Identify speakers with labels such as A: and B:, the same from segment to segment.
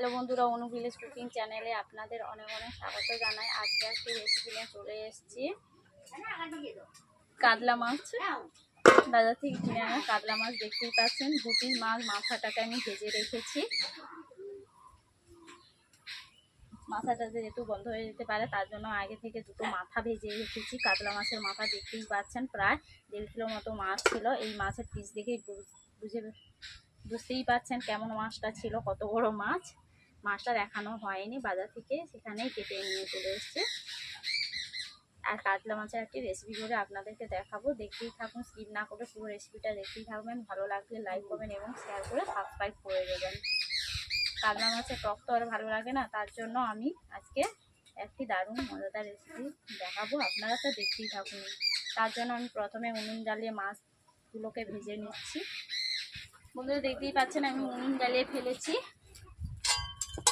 A: Hello বন্ধুরা, অনু village cooking চ্যানেলে আপনাদের অনেক অনেক স্বাগত জানাই। আজকে আজকে রেসিপি নিয়ে চলে এসেছি। কাতলা মাছ। বাজার থেকে কিনে আনা কাতলা মাছ দেখতেই পাচ্ছেন। গুটির মাছ মাথাটাকে আমি ভেজে রেখেছি। মাথাটা যেহেতু বন্ধ হয়ে যেতে পারে, তার জন্য আগে থেকে দুটো মাথা ভেজে রেখেছি। কাতলা মাছের মাথা দেখতেই পাচ্ছেন, প্রায় দেড় কিলো মতো মাছ ছিল। এই মাছের পিস দেখেই বুঝে, বুঝতেই পাচ্ছেন কেমন মাছটা ছিল, কত বড় মাছ। মাছটা দেখানো হয়নি বাজার থেকে, সেখানেই কেটে নিয়ে চলে এসছে। আর কাতলা মাছের একটি রেসিপি করে আপনাদেরকে দেখাবো। দেখতেই থাকুন স্কিপ না করে পুরো রেসিপিটা দেখতেই থাকবেন। ভালো লাগলে লাইক করবেন এবং শেয়ার করে সাবস্ক্রাইব করে দেবেন। কাতলা মাছের টক তো আর ভালো লাগে না, তার জন্য আমি আজকে একটি দারুণ মজাদার রেসিপি দেখাবো। আপনারা তো দেখতেই থাকুন। তার জন্য আমি প্রথমে উনুন জ্বালিয়ে মাছগুলোকে ভেজে নিচ্ছি। বন্ধুরা দেখতেই পাচ্ছেন, আমি উনুন জ্বালিয়ে ফেলেছি।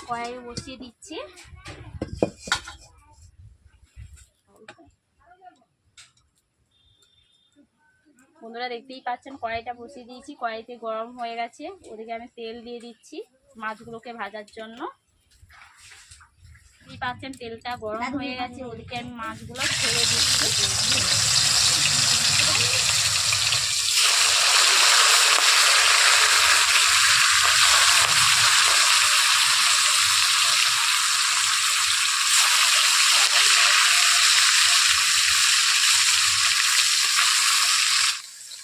A: কড়াই বসিয়ে দিচ্ছি। বন্ধুরা দেখতেই পাচ্ছেন, কড়াইটা বসিয়ে দিয়েছি। কড়াইতে গরম হয়ে গেছে। ওদিকে আমি তেল দিয়ে দিচ্ছি মাছগুলোকে ভাজার জন্য। পাচ্ছেন, তেলটা গরম হয়ে গেছে। ওদিকে আমি মাছগুলো ছেড়ে দিচ্ছি।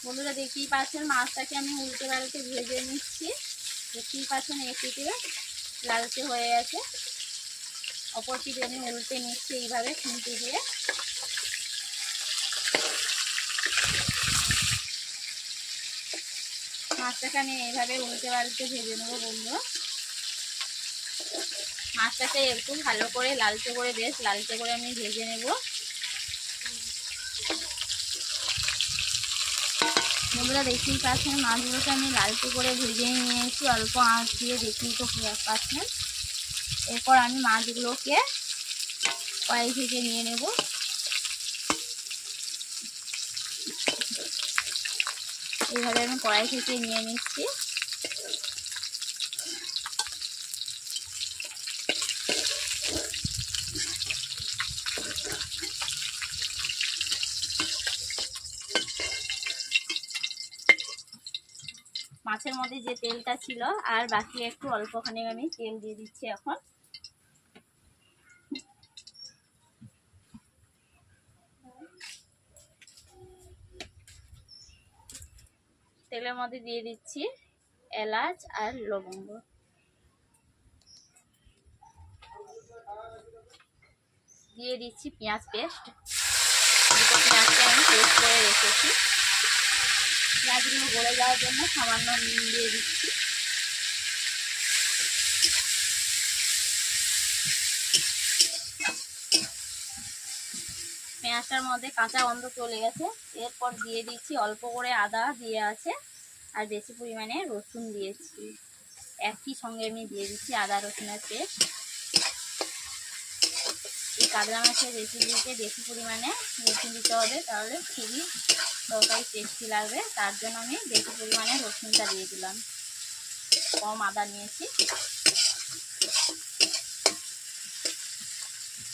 A: বন্ধুরা দেখতেই পাচ্ছেন, মাছটাকে আমি উল্টে পাল্টে ভেজে নিচ্ছি। দেখতেই পাচ্ছেন এটিতে লালচে হয়ে গেছে। অপর পিঠে আমি উল্টে নিচ্ছি এইভাবে খুঁটি দিয়ে। মাছটাকে আমি এইভাবে উল্টে পাল্টে ভেজে নেব বন্ধু মাছটাকে একটু ভালো করে লালচে করে বেশ লালচে করে আমি ভেজে নেব। বন্ধুরা দেখতেই পাচ্ছেন, মাছগুলোকে আমি লালটু করে ভেজে নিয়েছি, অল্প আঁচ দিয়ে দেখতেই তো পাচ্ছেন। এরপর আমি মাছগুলোকে কয়েক ভেজে নিয়ে নেব। এইভাবে আমি কড়াই থেকে নিয়ে নিচ্ছি। মাছের মধ্যে যে তেলটা ছিল, আর বাকি একটু অল্পখানি আমি তেল দিয়ে দিচ্ছি এখন। তেলের মধ্যে দিয়ে দিচ্ছি এলাচ আর লবঙ্গ। দিয়ে দিচ্ছি পেঁয়াজ পেস্ট। দুটো পেঁয়াজকে আমি পেস্ট করে রেখেছি। পেঁয়াজগুলো গলে যাওয়ার জন্য সামান্য নুন দিয়ে দিচ্ছি। পেঁয়াজটার মধ্যে কাঁচা গন্ধ চলে গেছে। এরপর দিয়ে দিচ্ছি অল্প করে আদা দিয়ে আছে আর বেশি পরিমাণে রসুন দিয়েছি। একই সঙ্গে আমি দিয়ে দিচ্ছি আদা রসুনের পেস্ট। কাতলা মাছের রেসিপিতে বেশি পরিমাণে রসুন দিতে হবে, তাহলে খুবই তরকারি টেস্টি লাগবে। তার জন্য আমি বেশি পরিমাণে রসুনটা দিয়ে দিলাম। কম আদা নিয়েছি।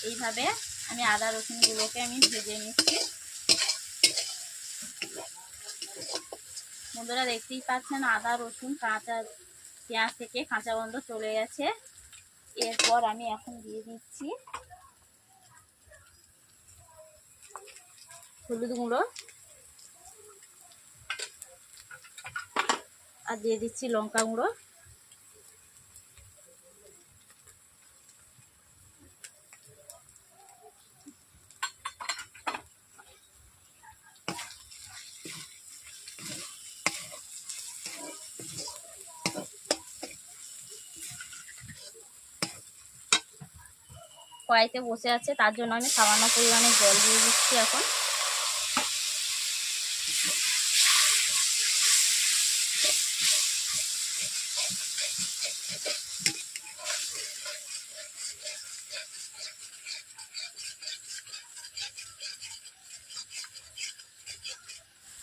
A: এইভাবে আমি আদা, রসুনগুলোকে আমি ভেজে নিচ্ছি। বন্ধুরা, দেখতেই পাচ্ছেন, আদা, রসুন, কাঁচা পেঁয়াজ থেকে কাঁচা গন্ধ চলে গেছে। এরপর আমি এখন দিয়ে দিচ্ছি হলুদ গুঁড়ো। আর দিয়ে দিচ্ছি লঙ্কা গুঁড়ো। কড়াইতে বসে আছে, তার জন্য আমি সামান্য পরিমাণে জল দিয়ে দিচ্ছি এখন।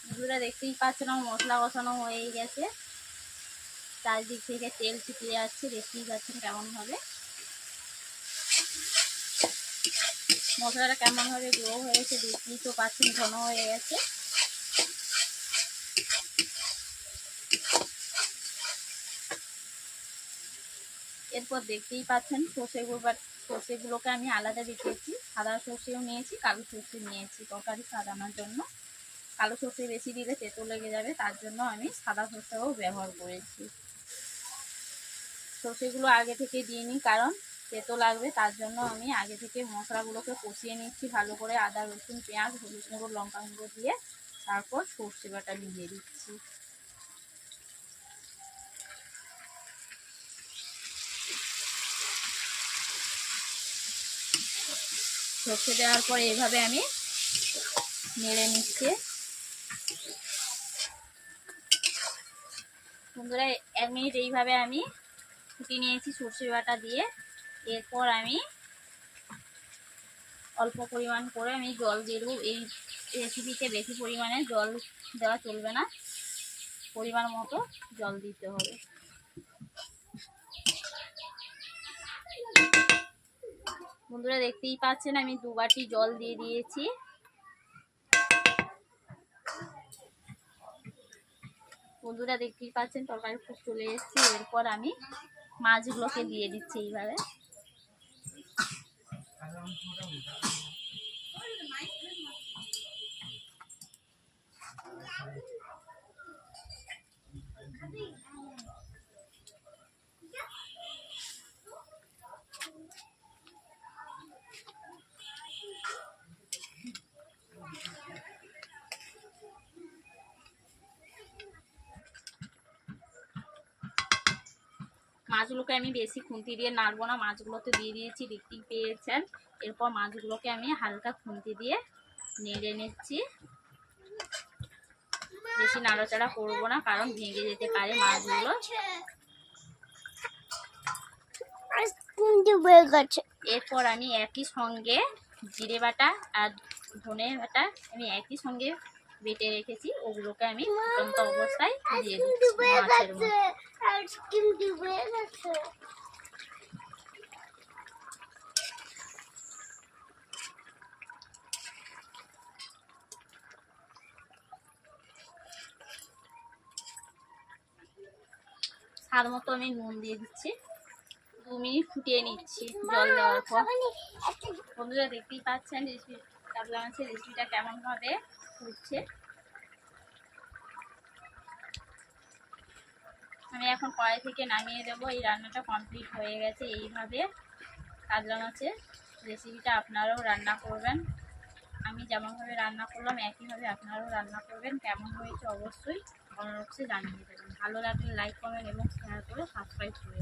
A: বন্ধুরা দেখতেই পাচ্ছেন, আমার মশলা কষানো হয়ে গেছে। চারিদিক থেকে তেল ছিটিয়ে যাচ্ছে, দেখতেই পাচ্ছেন কেমন হবে মশলাটা কেমন ভাবে গ্রো হয়েছে দেখতেই তো পাচ্ছেন, ঘন হয়ে গেছে। এরপর দেখতেই পাচ্ছেন সর্ষে সর্ষেগুলো সর্ষেগুলোকে আমি আলাদা রেখেছি। সাদা সর্ষেও নিয়েছি, কালো সর্ষে নিয়েছি। তরকারি সাজানোর জন্য। কালো সর্ষে বেশি দিলে তেতো লেগে যাবে, তার জন্য আমি সাদা সর্ষেও ব্যবহার করেছি। সর্ষেগুলো আগে থেকে দিইনি কারণ তেতো লাগবে, তার জন্য আমি আগে থেকে মশলাগুলোকে কষিয়ে নিচ্ছি ভালো করে আদা রসুন, পেঁয়াজ, হলুদ গুঁড়ো লঙ্কা গুঁড়ো দিয়ে। তারপর সর্ষে বাটা দিয়ে দিচ্ছি। সর্ষে দেওয়ার পরে এভাবে আমি নেড়ে নিচ্ছি। বন্ধুরা, এক মিনিট এইভাবে আমি ফুটিয়ে নিয়েছি সর্ষে বাটা দিয়ে। এরপর আমি অল্প পরিমাণ করে আমি জল দিয়ে দেবো। এই রেসিপিতে বেশি পরিমাণে জল দেওয়া চলবে না। পরিমাণ মতো জল দিতে হবে। বন্ধুরা দেখতেই পাচ্ছেন, আমি দু বাটি জল দিয়ে দিয়েছি। বন্ধুরা দেখতেই পাচ্ছেন, তরকারি খুব চলে এসেছে। এরপর আমি মাছগুলোকে দিয়ে দিচ্ছি এইভাবে। মাছগুলোকে আমি বেশি খুন্তি দিয়ে নাড়বো না। মাছগুলোতে দিয়ে দিয়েছি দেখতেই পেয়েছেন। এরপর মাছগুলোকে আমি হালকা খুন্তি দিয়ে নেড়ে নিচ্ছি। বেশি নাড়াচাড়া করব না, কারণ ভেঙে যেতে পারে মাছগুলো। এরপর আমি একই সঙ্গে জিরে বাটা আর ধনে বাটা আমি একই সঙ্গে বেটে রেখেছি ওগুলোকে আমি ফুটন্ত অবস্থায় দিয়ে দিচ্ছি মাছের মধ্যে। স্বাদ মতো আমি নুন দিয়ে দিচ্ছি। দু মিনিট ফুটিয়ে নিচ্ছি জল দেওয়ার পর। বন্ধুরা দেখতেই পাচ্ছেন রেসিপি কাতলা মাছের রেসিপিটা কেমনভাবে ফুটছে আমি এখন কড়াই থেকে নামিয়ে দেবো। এই রান্নাটা কমপ্লিট হয়ে গেছে এইভাবে। কাতলা মাছের রেসিপিটা আপনারাও রান্না করবেন। আমি যেমনভাবে রান্না করলাম, একইভাবে আপনারাও রান্না করবেন। কেমন হয়েছে অবশ্যই কমেন্ট বক্সে জানিয়ে দেবেন। ভালো লাগলে লাইক কমেন্ট এবং শেয়ার করে সাবস্ক্রাইব করে